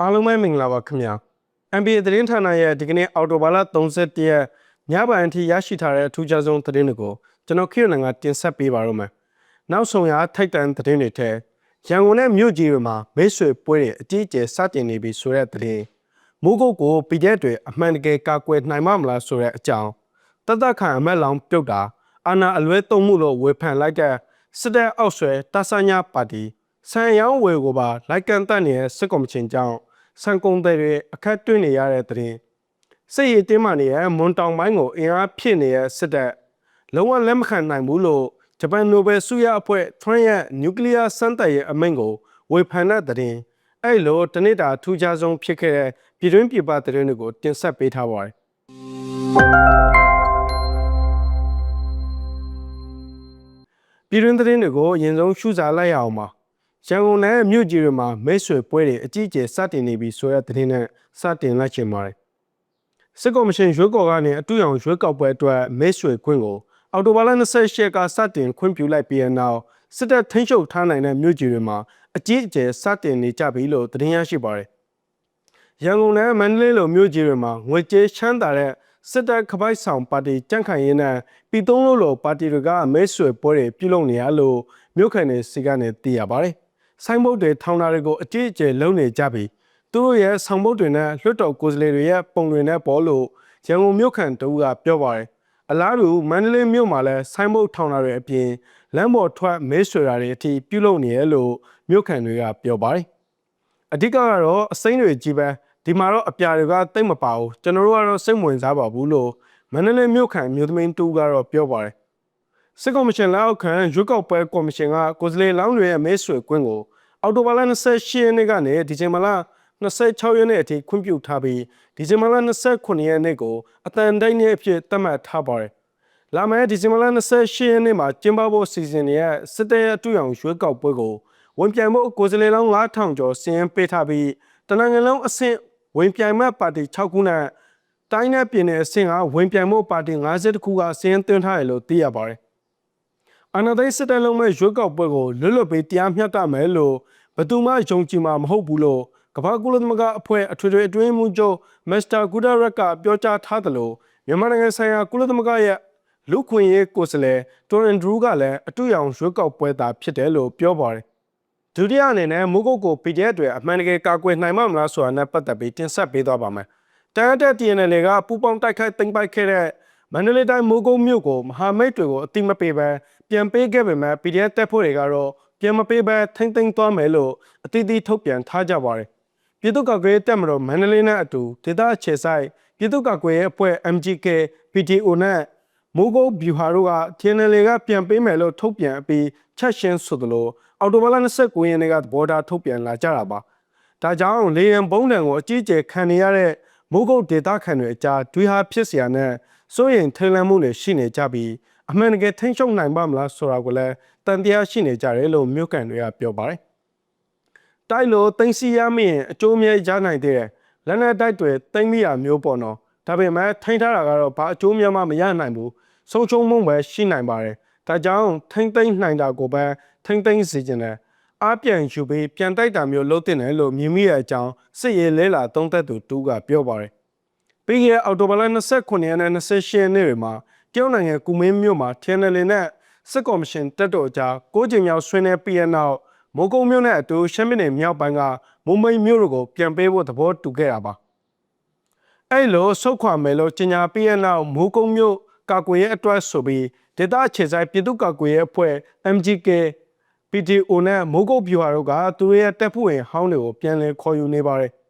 အားလုံးပဲမင်္ဂလာပါခင်ဗျာ NBA သတင်းဌာနရဲ့ဒီကနေ့အော်တိုဘာလ31ရက်ညပိုင်းအထိရရှိထားတဲ့အထူးခြားဆုံးသတင်းတွေကိုကျွန်တော်ခေရနငါတင်ဆက်ပေးပါရမယ်နောက်ဆုံးရထိုက်တန်သတင်းတွေထဲရန်ကုန်နဲ့မြို့ကြီးတွေမှာမိတ်ဆွေပွဲတွေအကြီးအကျယ်စတင်နေပြီဆိုတဲ့သတင်းမိုးကုတ်ကိုပြည်တဲ့တွေအမှန်တကယ်ကာကွယ်နိုင်မမလားဆိုတဲ့အကြောင်းတသက်ခံအမက်လောင်ပြုတ်တာအာနာအလွဲသုံးမှုလို့ဝေဖန်လိုက်တဲ့စစ်တပ်အောက်ဆွဲတဆညာပါတီဆန်ရောင်းဝယ်ကိုပါလိုက်ကန်တက်နေတဲ့စစ်ကော်မရှင်ကြောင့် ဆန်ကုန်တွေအခက်တွေ့နေရတဲ့သတင်းစစ်ရေးတင်းမာနေတဲ့မွန်တောင်ပိုင်းကိုအင်အားဖြစ်နေတဲ့စစ်တပ်လုံးဝလက်မခံနိုင်ဘူးလို့ဂျပန်နိုဘယ်ဆုရအဖွဲ့ထရန့်ရဲ့နျူကလ িয়ার စမ်းသပ်ရေးအမိန့်ကိုဝေဖန်တဲ့သတင်းအဲ့လိုတနစ်တာထူးခြားဆုံးဖြစ်ခဲ့တဲ့ပြည်တွင်းပြည်ပသတင်းတွေကိုတင်ဆက်ပေးထားပါတယ်ပြည်တွင်းသတင်းတွေကိုအရင်ဆုံးရှုစားလိုက်ရအောင်ပါ ရန်ကုန်နဲ့မြို့ကြီးတွေမှာမိတ်ဆွေပွဲတွေအကြီးအကျယ်စတင်နေပြီဆိုတဲ့သတင်းနဲ့စတင်လိုက်ချင်ပါတယ်စစ်ကော်မရှင်ရွေးကော်ကနေအတူရောင်ရွေးကောက်ပွဲအတွက်မိတ်ဆွေခွင့်ကိုအော်တိုဘာလ28ကစတင်ခွင့်ပြုလိုက်ပြီးတဲ့နောက်စစ်တပ်ထိန်းချုပ်ထားနိုင်တဲ့မြို့ကြီးတွေမှာအကြီးအကျယ်စတင်နေကြပြီလို့သတင်းရရှိပါတယ်ရန်ကုန်နဲ့မန္တလေးလိုမြို့ကြီးတွေမှာငွေကြေးချမ်းသာတဲ့စစ်တပ်ခပိုက်ဆောင်ပါတီကြန့်ခိုင်ရေးနဲ့ပြည်သုံးလို့လိုပါတီတွေကမဲဆွေပွဲတွေပြုလုပ်နေရလို့မြို့ခံတွေစီကနေသိရပါတယ်။ ဆိုင်းဘုတ်တွေထောင်တာတွေကိုအကြီးအကျယ်လုံးနေကြပြီးသူတို့ရဲ့ဆောင်ဘုတ်တွေနဲ့လွှတ်တော်ကိုယ်စားလှယ်တွေရဲ့ပုံတွေနဲ့ပေါ်လို့ရန်ကုန်မြို့ခံတဦးကပြောပါတယ်။အလားတူမန္တလေးမြို့မှာလည်းဆိုင်းဘုတ်ထောင်တာတွေအပြင်လမ်းပေါ်ထွက်မဲဆွေတာတွေအထိပြုလုပ်နေရလို့မြို့ခံတွေကပြောပါတယ်။အဓိကကတော့အစိမ်းတွေကြီးပဲဒီမှာတော့အပြာတွေကတိတ်မပါဘူးကျွန်တော်တို့ကတော့စိတ်ဝင်စားပါဘူးလို့မန္တလေးမြို့ခံမြို့သမင်းတူကတော့ပြောပါတယ် စစ်ကော်မရှင်လက်အောက်ခံရွေးကောက်ပွဲကော်မရှင်ကကိုယ်စားလှယ်လောင်းတွေရဲ့မဲဆွယ်ကွင်းကိုအောက်တိုဘာလ28ရက်နေ့ကနေဒီဇင်ဘာလ26ရက်နေ့အထိခွင့်ပြုထားပြီးဒီဇင်ဘာလ29ရက်နေ့ကိုအတန်တိုင်းနေ့အဖြစ်သတ်မှတ်ထားပါတယ်လာမယ့်ဒီဇင်ဘာလ28ရက်နေ့မှာကျင်းပဖို့စီစဉ်နေတဲ့စစ်တပ်ရဲ့အတူရောင်ရွေးကောက်ပွဲကိုဝန်ပြိုင်မှုကိုယ်စားလှယ်လောင်း9000ကျော်စီရင်ပေးထားပြီးတနင်္ဂနွေလုံးအဆင့်ဝင်ပြိုင်မဲ့ပါတီ6ခုနဲ့တိုင်းနဲ့ပြည်နယ်အဆင့်ကဝင်ပြိုင်မှုပါတီ50ခုကစီရင်သွင်းထားတယ်လို့သိရပါတယ်။ အနာသိစစ်တလုံးမဲ့ရွေးကောက်ပွဲကိုလွတ်လွတ်ပေးတရားမျှတမယ်လို့ဘယ်သူမှယုံကြည်မှာမဟုတ်ဘူးလို့ကမ္ဘာကုလသမဂ္ဂအဖွဲ့အထွေထွေအတွင်းမှူးချုပ်မစ္စတာဂူဒါရက်ကပြောကြားထားသလိုမြန်မာနိုင်ငံဆိုင်ရာကုလသမဂ္ဂရဲ့လူခွင့်ရေးကိုယ်စားလှယ်တိုရန်ဒရူးကလည်းအတူရောင်ရွေးကောက်ပွဲသားဖြစ်တယ်လို့ပြောပါတယ်ဒုတိယအနေနဲ့မိုးကုတ်ကို PDF တွေအမှန်တကယ်ကာကွယ်နိုင်မှာမလားဆိုတာနဲ့ပတ်သက်ပြီးတင်ဆက်ပေးသွားပါမယ်။တန်တက် TNL ကပူပေါင်းတိုက်ခိုက်သိမ်းပိုက်ခဲ့တဲ့မန္တလေးတိုင်းမိုးကုတ်မြို့ကိုမဟာမိတ်တွေကိုအတိမပေးဘဲ ပြန်ပေးခဲ့ပေမဲ့ PDF တပ်ဖွဲ့တွေကတော့ပြန်မပေးဘဲထိမ့်သိမ်းသွားမယ်လို့အတိအသီးထုတ်ပြန်ထားကြပါတယ်။ပြည်သူ့ကာကွယ်တပ်မတော်မန္တလေးနဲ့အတူဒေသအခြေဆိုင်ပြည်သူ့ကာကွယ်ရေးအဖွဲ့ MGK PTO နဲ့မိုးကုတ်ဗျူဟာတို့က TNL ကပြန်ပေးမယ်လို့ထုတ်ပြန်ပြီးချက်ရှင်းဆိုသလိုအော်တိုဘာလ29ရက်နေ့ကဘော်ဒါထုတ်ပြန်လာကြတာပါဒါကြောင့်လေယံဘုံတံကိုအကြီးအကျယ်ခံနေရတဲ့မိုးကုတ်ဒေတာခံတွေအကြားဒွေဟာဖြစ်เสียနဲ့စိုးရင်ထိန်လန့်မှုတွေရှိနေကြပြီး အမှန်တကယ်ထိန်းချုပ်နိုင်ပါမလားဆိုတာကိုလည်းတန်တရားရှိနေကြတယ်လို့မြို့ကန်တွေကပြောပါတယ်တိုက်လို့တင်စီရမရင်အကျိုးမြဲရနိုင်တဲ့လက်နက်တိုက်တွေတင်မိရမျိုးပေါ့နော်ဒါပေမဲ့ထိန်းထားတာကတော့ဘာအကျိုးများမှမရနိုင်ဘူးဆုံးချုံမှုပဲရှိနိုင်ပါတယ်ဒါကြောင့်ထိမ့်သိမ့်နိုင်တာကိုပဲထိမ့်သိမ့်စေခြင်းနဲ့အားပြန်ယူပြီးပြန်တိုက်တာမျိုးလုပ်တင်တယ်လို့မြင်မိတဲ့အကြောင်းစစ်ရေးလဲလာသုံးသက်သူတူကပြောပါတယ်။ပြီးခဲ့တဲ့အောက်တိုဘာလ29ရက်နဲ့28ရက်နေ့တွေမှာ တရုတ်နိုင်ငံကူမင်းမြို့မှာ TNL နဲ့စစ်ကော်မရှင်တက်တော်ကြားကိုးကြိမ်မြောက်ဆွေးနွေးပြီးတဲ့နောက်မိုးကုံမြို့နဲ့အတူရှမ်းပြည်နယ်မြောက်ပိုင်းကမုံမိတ်မြို့တို့ကိုပြန်ပေးဖို့သဘောတူခဲ့တာပါ။အဲ့လိုဆုတ်ခွာမယ်လို့ကြေညာပြီးတဲ့နောက်မိုးကုံမြို့ကာကွယ်ရေးအတွက်ဆိုပြီးဒေသအခြေဆိုင်ပြည်သူ့ကာကွယ်ရေးအဖွဲ့ MGK PTO နဲ့မိုးကုတ်ဗျူဟာတို့ကသူတို့ရဲ့တပ်ဖွဲ့ဝင်ဟောင်းတွေကိုပြန်လည်ခေါ်ယူနေပါတယ်။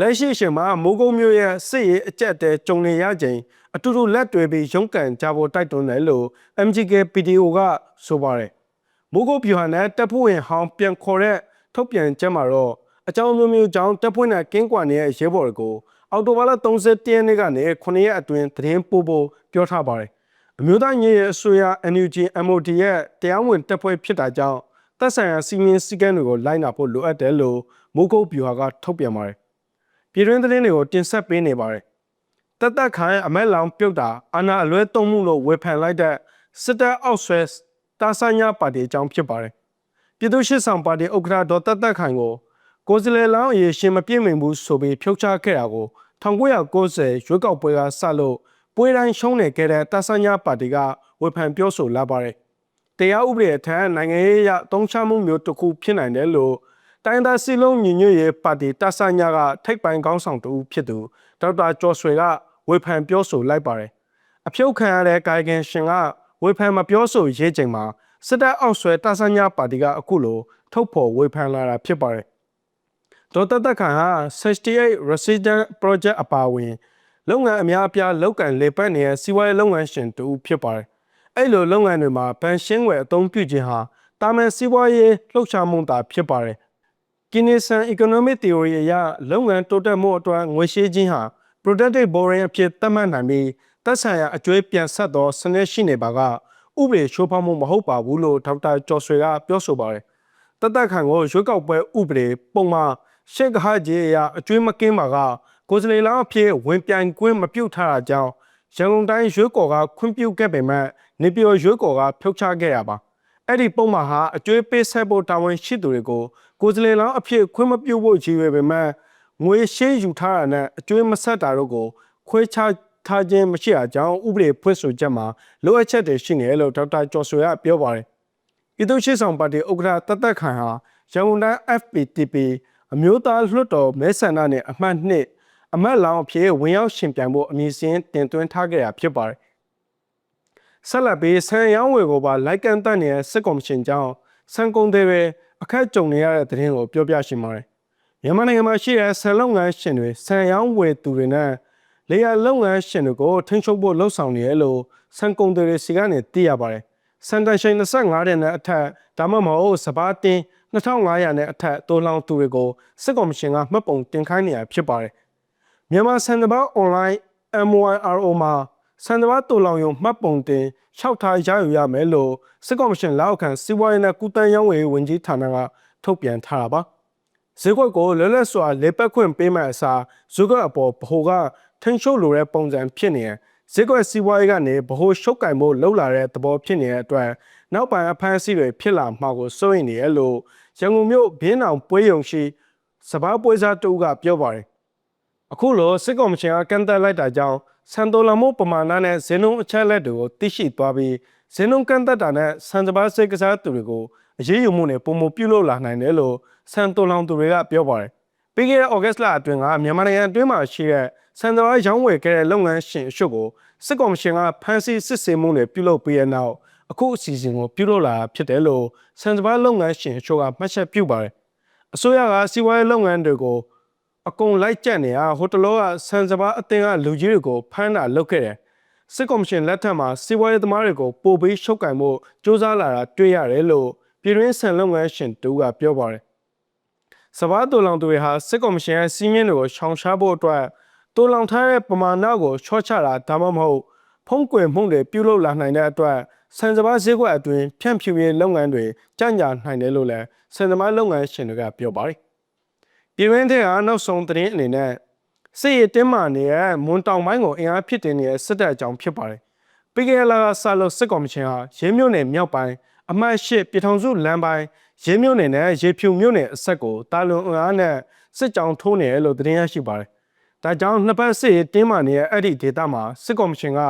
လက်ရှိရှင်မှာမိုးကုတ်မြို့ရဲ့စစ်ရေးအကြက်တဲကြုံနေရချိန်အတူတူလက်တွဲပြီးရုန်းကန်ကြဖို့တိုက်တွန်းတယ်လို့ MGK PTO ကဆိုပါတယ်။မိုးကုတ်ဗျူဟာနဲ့တပ်ဖွဲ့ဝင်ဟောင်းပြန်ခေါ်တဲ့ထုတ်ပြန်ချက်မှာတော့အကြောင်းမျိုးမျိုးကြောင့်တပ်ဖွဲ့နဲ့ကင်းကွာနေတဲ့ရဲဘော်တွေကိုအော်တိုဘာလ31ရက်နေ့ကနေ9ရက်အတွင်းသတင်းပို့ဖို့ပြောထားပါတယ်။အမျိုးသားညီရဲ့အစိုးရ NUG MOD ရဲ့တရားဝင်တပ်ဖွဲ့ဖြစ်တာကြောင့်သက်ဆိုင်ရာစီမင်းစည်းကမ်းတွေကိုလိုက်နာဖို့လိုအပ်တယ်လို့မိုးကုတ်ဗျူဟာကထုတ်ပြန်ပါတယ်။ ပြည်တွင်းသတင်းတွေကိုတင်ဆက်ပေးနေပါတယ်။တသက်ခိုင်အမက်လောင်ပြုတ်တာအာဏာအလွဲသုံးမှုလို့ဝေဖန်လိုက်တဲ့စစ်တပ်အောက်ဆွဲတာဆာညာပါတီအကြောင်းဖြစ်ပါတယ်။ပြည်သူ့ရှစ်ဆောင်ပါတီဥက္ကဋ္ဌဒေါ်တသက်ခိုင်ကိုကိုယ်စားလှယ်လောင်းအရေးရှင်မပြည့်မင်ဘူးဆိုပြီးဖြုတ်ချခဲ့တာကို1990ရွေးကောက်ပွဲကစလို့ပွဲတိုင်းရှုံးနေခဲ့တဲ့တဆန်းညာပါတီကဝေဖန်ပြောဆိုလာပါတယ်။တရားဥပဒေအထက်နိုင်ငံရေးအရတုံးချမှုမျိုးတစ်ခုဖြစ်နိုင်တယ်လို့ တိုင်းသားစီလုံးညီညွတ်ရေးပါတီတဆန်းညာကထိပ်ပိုင်းခေါင်းဆောင်တူဖြစ်သူဒေါက်တာကျော်ဆွေကဝေဖန်ပြောဆိုလိုက်ပါတယ်။အဖြုတ်ခံရတဲ့ကာယကင်ရှင်ကဝေဖန်မပြောဆိုရေးချိန်မှာစစ်တပ်အောက်ဆွဲတဆန်းညာပါတီကအခုလိုထုတ်ဖော်ဝေဖန်လာတာဖြစ်ပါတယ်။ဒေါက်တာတက်ခါဟာ68 Resident Project အပါအဝင်လုပ်ငန်းအများအပြားလောက်ကန်လေပတ်နေတဲ့စီးပွားရေးလုပ်ငန်းရှင်တူဖြစ်ပါတယ်။အဲ့လိုလုပ်ငန်းတွေမှာဗန်ရှင်းဝယ်အသုံးပြုခြင်းဟာတာမန်စီးပွားရေးလှုပ်ရှားမှုသာဖြစ်ပါတယ်။ Keynesian Economic Theory အရလုပ်ငန်းတိုးတက်မှုအတွက်ငွေရှင်းခြင်းဟာ productive borrowing အဖြစ်သတ်မှတ်နိုင်ပြီးသက်ဆိုင်ရာအကျွေးပြန်ဆက်သောစနစ်ရှိနေပါကဥပဒေချိုးဖောက်မှုမဟုတ်ပါဘူးလို့ဒေါက်တာကျော်ဆွေကပြောဆိုပါတယ်။တသက်ခံကိုရွေးကောက်ပွဲဥပဒေပုံမှန်ရှေ့ကဟကြီးအရအကျွေးမကင်းပါကကိုယ်စလေလောင်းအဖြစ်ဝင်ပြိုင်ကွင်းမပြုတ်ထားတာကြောင့်ရန်ကုန်တိုင်းရွေးကော်ကခွင့်ပြုခဲ့ပေမဲ့နေပြည်တော်ရွေးကော်ကဖြုတ်ချခဲ့ရပါအဲ့ဒီပုံမှန်ဟာအကျွေးပေးဆက်ဖို့တာဝန်ရှိသူတွေကို ကိုယ်စလေလောင်းအဖြစ်ခွင့်မပြုဖို့ကြီးရွယ်ပေမဲ့ငွေရှင်းယူထားတာနဲ့အကျွေးမဆက်တာတို့ကိုခွဲခြားထားခြင်းမရှိအကြောင်းဥပဒေဖွင့်ဆိုချက်မှာလိုအပ်ချက်တွေရှိနေတယ်လို့ဒေါက်တာကျော်ဆွေကပြောပါတယ်ပြည်သူ့ရှေ့ဆောင်ပါတီဥက္ကဋ္ဌတသက်ခိုင်ဟာရန်ကုန်တိုင်း FPTP အမျိုးသားလွှတ်တော်မဲဆန္ဒနယ်အမှတ်2အမတ်လောင်အဖြစ်ဝင်ရောက်ရှင်ပြိုင်ဖို့အမည်စင်းတင်သွင်းထားခဲ့တာဖြစ်ပါတယ်။ဆက်လက်ပြီးဆန်ရောင်းဝယ်ကိုပါလိုက်ကန်တက်နေတဲ့စစ်ကော်မရှင်ကြောင့်ဆန်ကုန်တွေ အခက်ကြုံနေရတဲ့သတင်းကိုပြောပြရှင်ပါတယ်။မြန်မာနိုင်ငံမှာရှိတဲ့ဆန်လုပ်ငန်းရှင်တွေဆန်ရောင်းဝယ်သူတွေနဲ့လေယာလုပ်ငန်းရှင်တွေကိုထိန်းချုပ်ဖို့လှုံ့ဆော်နေရလို့ဆန်ကုန်တွေစီကနေသိရပါတယ်။စန်တန်ရှိန်25တဲ့နဲ့အထက်ဒါမှမဟုတ်စပါးတင်း2500နဲ့အထက်တိုးလောင်သူတွေကိုစစ်ကော်မရှင်ကမှတ်ပုံတင်ခိုင်းနေရဖြစ်ပါတယ်မြန်မာစံတဘာအွန်လိုင်း MYRO မှာ စံတဘာတူလောင်ယုံမှတ်ပုံတင်လျှောက်ထားရယူရမယ်လို့စစ်ကော်မရှင်လက်အောက်ခံစီးပွားရေးနဲ့ကုသန်းရောင်းဝယ်ဝန်ကြီးဌာနကထုတ်ပြန်ထားတာပါဈေးကွက်ကိုလွတ်လပ်စွာလေပတ်ခွင့်ပေးမဲ့အစားဈေးကွက်အပေါ်ဗဟိုကထိန်းချုပ်လိုတဲ့ပုံစံဖြစ်နေဈေးကွက်စီးပွားရေးကနေဗဟိုရှုပ်ကင်မှုလှုပ်လာတဲ့သဘောဖြစ်နေတဲ့အတွက်နောက်ပိုင်းအဖမ်းအဆီးတွေဖြစ်လာမှာကိုစိုးရိမ်နေရလို့ရန်ကုန်မြို့ဘင်းအောင်ပွဲရုံရှိစပားပွဲစားတူကပြောပါတယ် အခုလိုစစ်ကောင်မရှင်ကကန့်တက်လိုက်တာကြောင့်စံတော်လမှုပမာဏနဲ့ဇင်းလုံးအချက်လက်တွေကိုသိရှိသွားပြီးဇင်းလုံးကန့်တက်တာနဲ့စံစပါးစိတ်ကစားသူတွေကိုအရေးယူမှုနဲ့ပုံမပြုလုပ်လာနိုင်တယ်လို့စံတော်လောင်သူတွေကပြောပါတယ်။ပြီးခဲ့တဲ့ဩဂတ်လအတွင်းကမြန်မာနိုင်ငံအတွင်းမှာရှိတဲ့စံတော်ရောင်းဝယ်ခဲ့တဲ့လုပ်ငန်းရှင်အရှုပ်ကိုစစ်ကောင်ရှင်ကဖမ်းဆီးစစ်ဆေးမှုတွေပြုလုပ်ပြီးတဲ့နောက်အခုအစီအစဉ်ကိုပြုလုပ်လာဖြစ်တယ်လို့စံစပါးလုပ်ငန်းရှင်အချို့ကမှတ်ချက်ပြုပါတယ်။အစိုးရကစီးပွားရေးလုပ်ငန်းတွေကို အကုန်လိုက်ကြက်နေတာဟိုတလောကဆန်စပါးအသင်းကလူကြီးတွေကိုဖမ်းတာလုပ်ခဲ့တယ်စစ်ကော်မရှင်လက်ထက်မှာစီးပွားရေးသမားတွေကိုပို့ပြီးရှုပ်ကင်မှုစ조사လာတာတွေ့ရတယ်လို့ပြည်တွင်းဆန်လုပ်ငန်းရှင်တူကပြောပါတယ်စပါးတူလောင်သူတွေဟာစစ်ကော်မရှင်ရဲ့စီးမြင့်တွေကိုရှောင်ရှားဖို့အတွက်တူလောင်ထားတဲ့ပမာဏကိုချော့ချတာဒါမှမဟုတ်ဖုံးကွယ်မှုတွေပြုလုပ်လာနိုင်တဲ့အတွက်ဆန်စပါးဈေးကွက်အတွင်းဖြန့်ဖြူရေးလုပ်ငန်းတွေကြံ့ကြာနိုင်တယ်လို့လည်းဆန်စပါးလုပ်ငန်းရှင်တွေကပြောပါတယ် ပြည်တွင်းထဲကနောက်ဆုံးသတင်းအနေနဲ့စစ်ရေးတင်းမာနေတဲ့မွန်တောင်ပိုင်းကိုအင်အားဖြစ်တင်နေတဲ့စစ်တပ်အကြောင်းဖြစ်ပါတယ်။ပြီးခဲ့တဲ့လကစလို့စစ်ကော်မရှင်ဟာရဲမြို့နယ်မြောက်ပိုင်းအမှတ်၈ပြည်ထောင်စုလမ်းပိုင်းရဲမြို့နယ်နဲ့ရေဖြူမြို့နယ်အဆက်ကိုတာလွန်အင်အားနဲ့စစ်ကြောင်းထိုးနေတယ်လို့သတင်းရရှိပါတယ်။ဒါကြောင့်နှစ်ပတ်စစ်ရေးတင်းမာနေတဲ့အဲ့ဒီဒေသမှာစစ်ကော်မရှင်က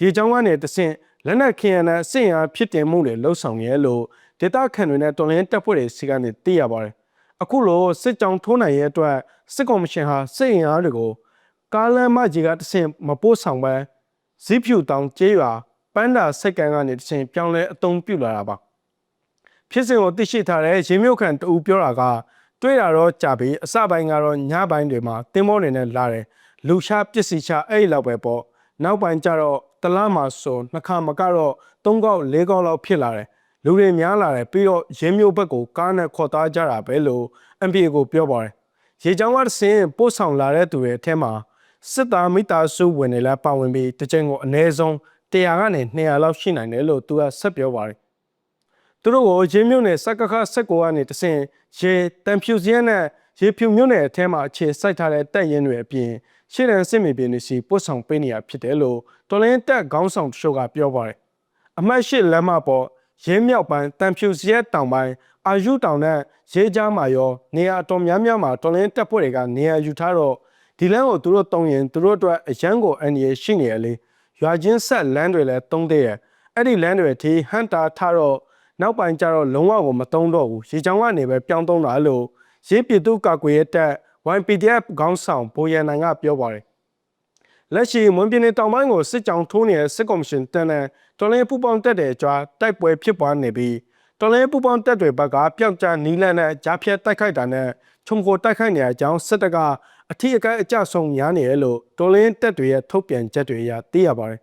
ရေကြောင်းကနေတဆင့်လက်နက်ခရင်နဲ့စစ်ရင်အားဖြစ်တင်မှုတွေလှုပ်ဆောင်ရဲလို့ဒေသခံတွေနဲ့တော်လင်းတပ်ဖွဲ့တွေစီကနေသိရပါတယ် အခုလိုစစ်ကြောင်ထိုးနိုင်ရဲ့အတွက်စစ်ကော်မရှင်ဟာစစ်အင်အားတွေကိုကားလမ်းမကြီးကတဆင့်မပို့ဆောင်ပဲဇိဖြူတောင်ကျေးရွာပန်းတာစက်ကန်ကနေတဆင့်ပြောင်းလဲအသုံးပြုလာတာပါဖြစ်စဉ်ကိုသိရှိထားတဲ့ရေမြုပ်ခန့်တူပြောတာကတွေ့ရတော့ကြပြီအစပိုင်းကတော့ညပိုင်းတွေမှာတင်းမောတွေနဲ့လာတယ်လူရှားပစ္စည်းချအဲ့လောက်ပဲပေါ့နောက်ပိုင်းကျတော့တလားမှာဆိုနှစ်ခါမကတော့၃កောက်၄កောက်လောက်ဖြစ်လာတယ် လူတွေများလာတယ်ပြီးတော့ရင်းမျိုးဘက်ကိုကားနဲ့ခေါ်သားကြတာပဲလို့ MPA ကိုပြောပါတယ်ရေချောင်းကဆင်းပို့ဆောင်လာတဲ့သူတွေအထက်မှာစစ်သားမိသားစုဝင်တွေလည်းပါဝင်ပြီးတကြိမ်ကိုအနည်းဆုံး100ကနေ200လောက်ရှိနိုင်တယ်လို့သူကဆက်ပြောပါတယ်သူတို့ကိုရင်းမျိုးနဲ့စက်ကခဆက်ကိုကနေတဆင်ရေတန်ဖြူစည်းနဲ့ရေဖြူမျိုးနဲ့အထက်မှာအခြေစိုက်ထားတဲ့တပ်ရင်းတွေအပြင်ရှေ့တန်းစစ်မြေပြင်တွေစီပို့ဆောင်ပေးနေရဖြစ်တယ်လို့တော်လင်းတက်ခေါင်းဆောင်တချို့ကပြောပါတယ်အမှတ်၈လမ်းမပေါ် ရဲမြောက်ပိုင်းတန်ဖြူစရက်တောင်ပိုင်းအာယုတောင်နဲ့ရဲကြားမှာရောနေရာအတော်များများမှာတော်လင်းတပ်ဖွဲ့တွေကနေရာယူထားတော့ဒီလမ်းကိုသူတို့တုံရင်သူတို့အတွက်အရန်ကိုအန်ရရှိနေရလေရွာချင်းဆက်လမ်းတွေလည်းတုံးသေးရဲ့အဲ့ဒီလမ်းတွေထိဟန်တာထားတော့နောက်ပိုင်းကျတော့လုံးဝကိုမတုံးတော့ဘူးရေချောင်းကနေပဲပြောင်းတုံးတာလို့ရေးပြည်သူ့ကာကွယ်ရေးတပ် YPDF ခေါင်းဆောင်ဘိုရန်နိုင်ကပြောပါတယ်လက်ရှိမွန်ပြည်နယ်တောင်ပိုင်းကိုစစ်ကြောင်ထိုးနေတဲ့စစ်ကော်မရှင်တန်းတဲ့ တော်လင်းပူပေါင်းတက်တဲ့အကြွားတိုက်ပွဲဖြစ်ပွားနေပြီးတော်လင်းပူပေါင်းတက်တွေဘက်ကပျောက်ကြားနီးလန်းနဲ့ကြားဖြတ်တိုက်ခိုက်တာနဲ့ခြုံကိုတိုက်ခိုက်နေတဲ့အကြောင်းစစ်တပ်ကအထီးအကဲအကြဆုံးများနေရလို့တော်လင်းတက်တွေရဲ့ထုတ်ပြန်ချက်တွေအရသိရပါတယ်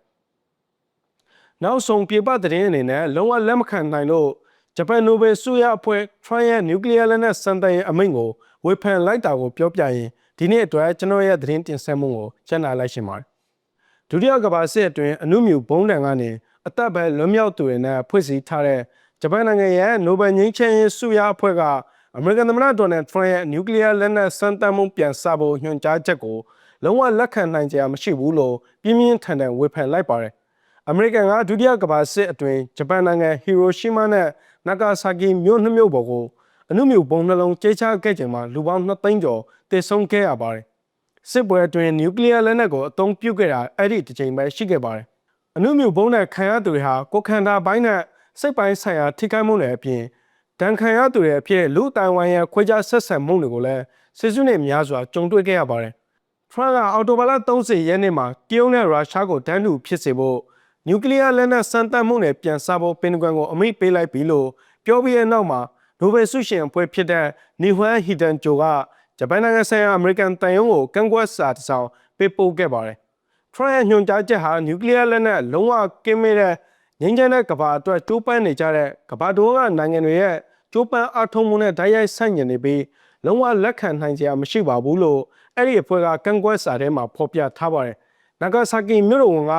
နောက်ဆုံးပြပသတင်းအနေနဲ့လုံးဝလက်မခံနိုင်လို့ဂျပန်နိုဘယ်ဆုရအဖွဲ့ထရန်ရဲ့နျူကလ িয়ার လက်နက်စံတန်ရဲ့အမိန့်ကိုဝေဖန်လိုက်တာကိုပြောပြရင်ဒီနေ့အတွက်ကျွန်တော်ရဲ့သတင်းတင်ဆက်မှုကိုချန်နာလိုက်ရှင်ပါတယ်ဒုတိယကမ္ဘာစစ်အတွင်းအနုမြူဘုံးတံကနေ အသက်ပဲလွတ်မြောက်သူတွေနဲ့ဖွဲ့စည်းထားတဲ့ဂျပန်နိုင်ငံရဲ့နိုဘယ်ငြိမ်းချမ်းရေးဆုရအဖွဲ့ကအမေရိကန်သမ္မတဒေါ်နယ်ထရန့်ရဲ့နျူကလ িয়ার လက်နက်စံတန်မှုပြန်စဖို့ညွှန်ကြားချက်ကိုလုံးဝလက်ခံနိုင်ကြမရှိဘူးလို့ပြင်းပြင်းထန်ထန်ဝေဖန်လိုက်ပါတယ်အမေရိကန်ကဒုတိယကမ္ဘာစစ်အတွင်းဂျပန်နိုင်ငံဟီရိုရှီးမားနဲ့နာဂါဆာကီမြို့နှစ်မြို့ပေါ်ကိုအနုမြူဘုံနှလုံးကျဲချခဲ့ချိန်မှာလူပေါင်း2သိန်းကျော်တည်ဆုံခဲ့ရပါတယ်။စစ်ပွဲအတွင်းနျူကလ িয়ার လက်နက်ကိုအသုံးပြုခဲ့တာအဲ့ဒီတစ်ချိန်ပဲရှိခဲ့ပါတယ်။ အနုမြူဘုံနဲ့ခံရသူတွေဟာကိုခန္ဓာပိုင်းနဲ့စိတ်ပိုင်းဆိုင်ရာထိခိုက်မှုတွေအပြင်ဒဏ်ခံရသူတွေအဖြစ်လူတိုင်ဝမ်ရဲ့ခွဲခြားဆက်ဆံမှုတွေကိုလည်းစစ်စုနဲ့များစွာကြုံတွေ့ခဲ့ရပါတယ်။ဖရန်ကအော်တိုဘာလ30ရက်နေ့မှာတရုတ်နဲ့ရုရှားကိုတန်းတူဖြစ်စေဖို့နျူကလ িয়ার လက်နက်စမ်းသပ်မှုနဲ့ပြန်စဖို့ပင်ဂွန်ကိုအမိန့်ပေးလိုက်ပြီလို့ပြောပြီးတဲ့နောက်မှာနိုဘယ်ဆုရှင်အဖွဲ့ဖြစ်တဲ့နီဟွမ်ဟီဒန်ဂျိုကဂျပန်နိုင်ငံဆိုင်ရာအမေရိကန်တန်ယုံကိုကန့်ကွက်စာတစ်စောင်ပေးပို့ခဲ့ပါတယ်။ ထရန့်ရဲ့ညွှန်ကြားချက်ဟာနျူကလ িয়ার လက်နက်လုံးဝကင်းမဲ့တဲ့ငြိမ်းချမ်းတဲ့ကမ္ဘာအတွက်တိုးပန်းနေကြတဲ့ကမ္ဘာတော်ကနိုင်ငံတွေရဲ့ကြိုးပမ်းအားထုတ်မှုနဲ့ဓာတ်ရိုက်ဆန့်ကျင်နေပြီးလုံးဝလက်ခံနိုင်စရာမရှိပါဘူးလို့အဲ့ဒီအဖွဲ့ကကန့်ကွက်စာထဲမှာဖော်ပြထားပါတယ်။နာဂါဆာကီမြို့တော်ဝန်က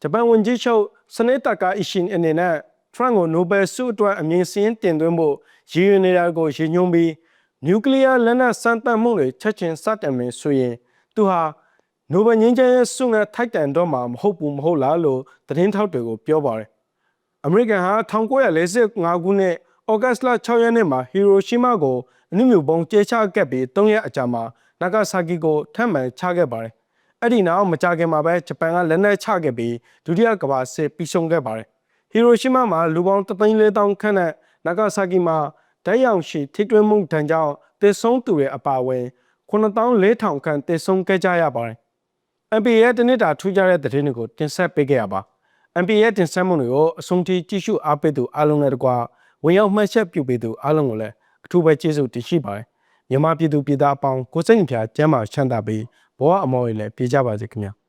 ဂျပန်ဝန်ကြီးချုပ်စနေတကာအီရှင်အနေနဲ့ထရန့်ကိုနိုဘယ်ဆုအတွက်အမြင့်စင်းတင်သွင်းဖို့ရည်ရွယ်နေတာကိုရည်ညွှန်းပြီးနျူကလ িয়ার လက်နက်စမ်းသပ်မှုတွေချက်ချင်းစတင်မယ်ဆိုရင်သူဟာ နိုဘယ်ငြိမ်းချမ်းရေးဆုနဲ့ထိုက်တန်တော့မှာမဟုတ်ဘူးမဟုတ်လားလို့သတင်းထောက်တွေကိုပြောပါတယ်အမေရိကန်ဟာ1945ခုနှစ်ဩဂတ်လ6ရက်နေ့မှာဟီရိုရှီမာကိုအနုမြူဘုံကျဲချခဲ့ပြီး3ရက်အကြာမှာနာဂါဆာကီကိုထပ်မံချခဲ့ပါတယ်အဲ့ဒီနောက်မကြခင်မှာပဲဂျပန်ကလက်နက်ချခဲ့ပြီးဒုတိယကမ္ဘာစစ်ပြီးဆုံးခဲ့ပါတယ်ဟီရိုရှီမာမှာလူပေါင်း3,400ခန့်နဲ့နာဂါဆာကီမှာဓာတ်ရောင်ရှိထိတွင်းမှုတန်ကြောင့်တေဆုံးသူတွေအပါအဝင်9400ခန့်တေဆုံးခဲ့ကြရပါတယ်။ MPA ရဲ့တနစ်တာထူးခြားတဲ့သတင်းတွေကိုတင်ဆက်ပေးခဲ့ရပါ MPA ရဲ့တင်ဆက်မှုတွေကိုအဆုံးထိကြည့်ရှုအားပေးသူအားလုံးနဲ့တကွာဝင်ရောက်မှတ်ချက်ပြုပေးသူအားလုံးကိုလည်းအထူးပဲကျေးဇူးတင်ရှိပါတယ်။မြန်မာပြည်သူပြည်သားအပေါင်းကိုစိတ်နှပြကျမ်းမာချမ်းသာပြီးဘဝအမော်တွေလည်းပြေကြပါစေခင်ဗျာ။